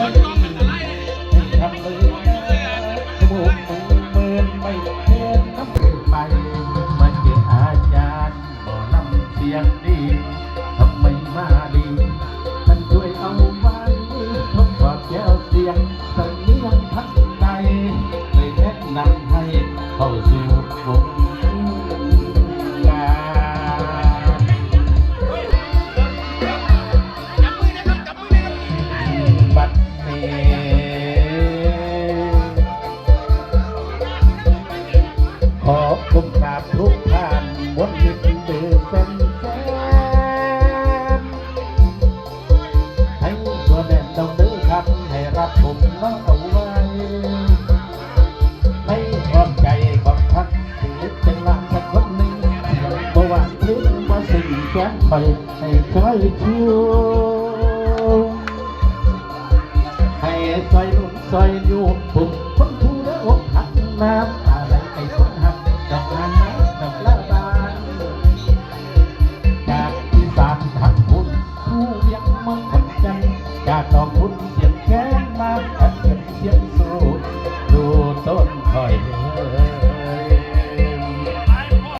มันต้องเป็นอะไรเลยทำเลยสมุนเมินไม่เห็นน้ำไปมาเจออาจารย์หมอนำเสียงดีทำไมมาดีมันช่วยเอาไว้ทดสอบแก้วเสียงสำเนียงทักใจเลยแนะนำให้เข้าสู่วง ขอคุณกราบทุกท่านบนดินเดือเป็นแสนให้ตัวแดนดาวเดือครับให้รับผมน้องเอาไว้ไม่พร้อมใจของท่านถือเป็นหลานสักคนหนึ่งเพระว่าลืมว่าสิ่งแก้ไปให้คอยชั่วให้ซอยนุ่มซอยอยู่ผมคนผู้และอกหักน้ำ นเสียงแค้นมาขัดเสียงสูดดูต้นคอยเฮ้ย